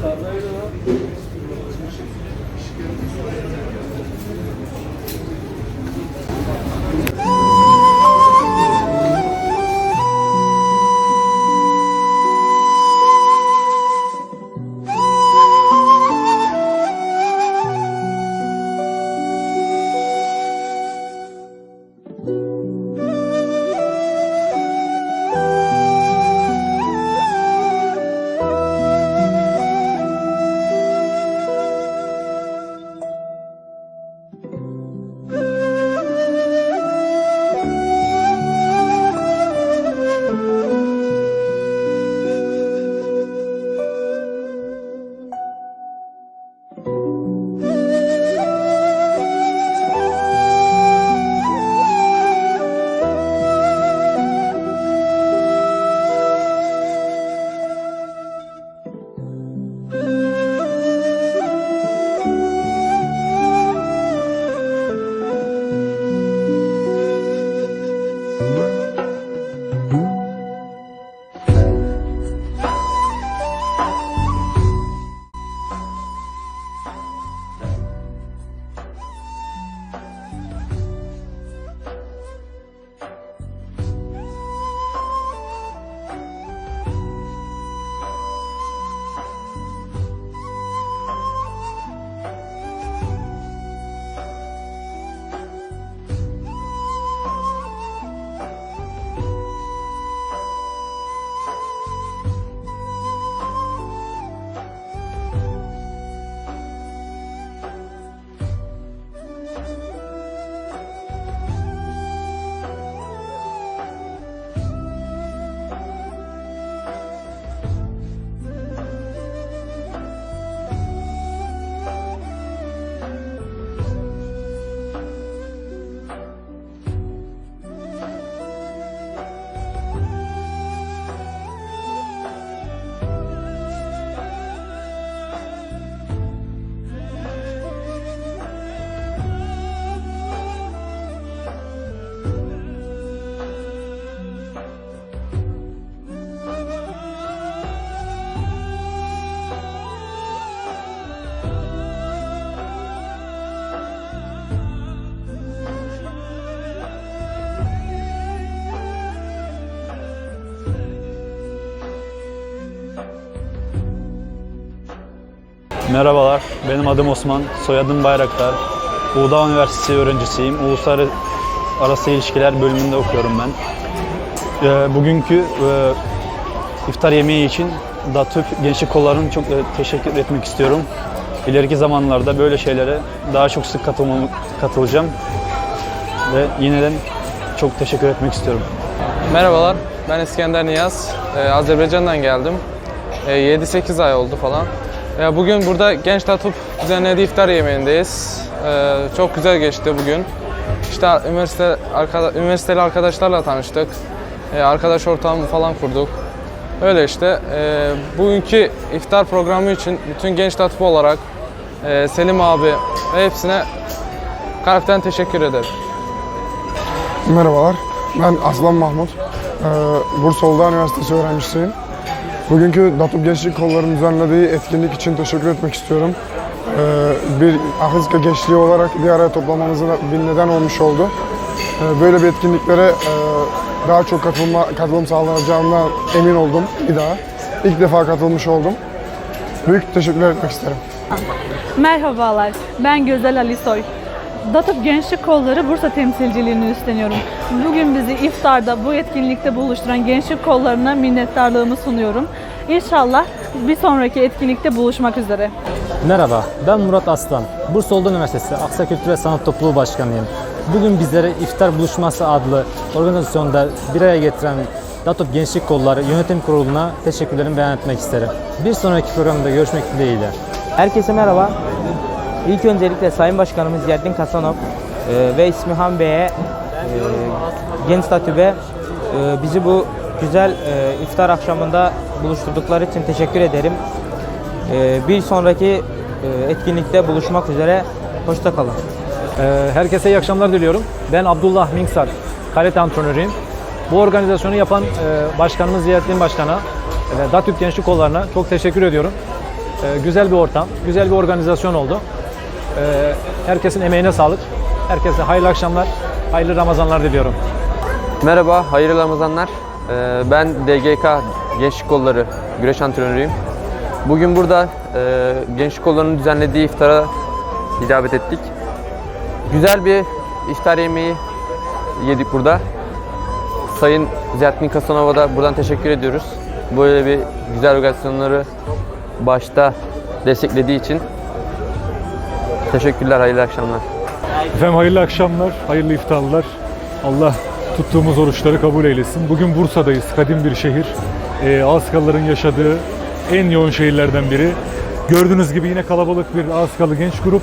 Sarnayla Merhabalar, benim adım Osman, soyadım Bayraktar. Uludağ Üniversitesi öğrencisiyim. Uluslararası İlişkiler bölümünde okuyorum ben. Ee, bugünkü e, iftar yemeği için DATÜK Gençlik Kolları'na çok e, teşekkür etmek istiyorum. İleriki zamanlarda böyle şeylere daha çok sık katılmam, katılacağım. Ve yineden çok teşekkür etmek istiyorum. Merhabalar, ben İskender Niyaz. Ee, Azerbaycan'dan geldim. Ee, 7-8 ay oldu falan. Ya bugün burada Genç Tatup düzenlediği iftar yemeğindeyiz. Ee, çok güzel geçti bugün. İşte üniversite arkada, üniversiteli arkadaşlarla tanıştık. Ee, arkadaş ortamı falan kurduk. Öyle işte. Ee, bugünkü iftar programı için bütün Genç Tatup olarak e, Selim abi ve hepsine kalpten teşekkür ederim. Merhabalar, ben Aslan Mahmut. Ee, Bursa Uludağ Üniversitesi öğrencisiyim. Bugünkü Datup Gençlik Kolları'nın düzenlediği etkinlik için teşekkür etmek istiyorum. Ee, bir Ahizka gençliği olarak bir araya toplamamıza da bir neden olmuş oldu. Ee, böyle bir etkinliklere e, daha çok katılma, katılım sağlanacağından emin oldum bir daha. İlk defa katılmış oldum. Büyük teşekkürler etmek isterim. Merhabalar, ben Gözel Ali Soy. DATOP Gençlik Kolları Bursa temsilciliğini üstleniyorum. Bugün bizi iftarda bu etkinlikte buluşturan gençlik kollarına minnettarlığımı sunuyorum. İnşallah bir sonraki etkinlikte buluşmak üzere. Merhaba, ben Murat Aslan. Bursa Uludağ Üniversitesi Aksa Kültür ve Sanat Topluluğu Başkanıyım. Bugün bizlere İftar Buluşması adlı organizasyonda bir araya getiren DATOP Gençlik Kolları Yönetim Kurulu'na teşekkürlerimi beyan etmek isterim. Bir sonraki programda görüşmek dileğiyle. Herkese merhaba. İlk öncelikle Sayın Başkanımız Ziyaddin Kasanov e, ve İsmihan Bey'e, e, Genç Statübe e, bizi bu güzel e, iftar akşamında buluşturdukları için teşekkür ederim. E, bir sonraki e, etkinlikte buluşmak üzere. Hoşça kalın. Ee, Herkese iyi akşamlar diliyorum. Ben Abdullah Minksar, karate antrenörüyüm. Bu organizasyonu yapan e, başkanımız Ziyaettin Başkan'a ve DATÜK Gençlik Kolları'na çok teşekkür ediyorum. Ee, güzel bir ortam, güzel bir organizasyon oldu. Ee, herkesin emeğine sağlık. Herkese hayırlı akşamlar, hayırlı Ramazanlar diliyorum. Merhaba, hayırlı Ramazanlar. Ee, Ben DGK Gençlik Kolları güreş antrenörüyüm. Bugün burada e, Gençlik Kolları'nın düzenlediği iftara icabet ettik. Güzel bir iftar yemeği yedik burada. Sayın Ziyaettin Kasanov'a da buradan teşekkür ediyoruz. Böyle bir güzel organizasyonları başta desteklediği için. Teşekkürler, hayırlı akşamlar. Efendim hayırlı akşamlar, hayırlı iftarlar. Allah tuttuğumuz oruçları kabul eylesin. Bugün Bursa'dayız, kadim bir şehir. Ee, Ağızkalıların yaşadığı en yoğun şehirlerden biri. Gördüğünüz gibi yine kalabalık bir Ağızkalı genç grup.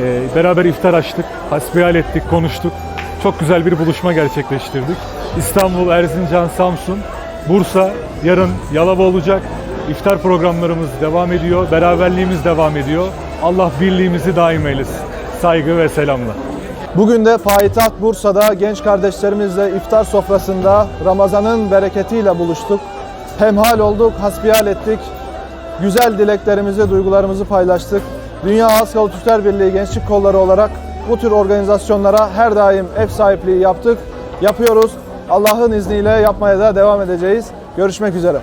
Ee, beraber iftar açtık, hasbihal ettik, konuştuk. Çok güzel bir buluşma gerçekleştirdik. İstanbul, Erzincan, Samsun, Bursa, yarın Yalova olacak. İftar programlarımız devam ediyor, beraberliğimiz devam ediyor. Allah birliğimizi daim eylesin. Saygı ve selamlar. Bugün de payitaht Bursa'da genç kardeşlerimizle iftar sofrasında Ramazan'ın bereketiyle buluştuk. Hemhal olduk, hasbihal ettik. Güzel dileklerimizi, duygularımızı paylaştık. Dünya Askalı Türkler Birliği Gençlik Kolları olarak bu tür organizasyonlara her daim ev sahipliği yaptık, yapıyoruz. Allah'ın izniyle yapmaya da devam edeceğiz. Görüşmek üzere.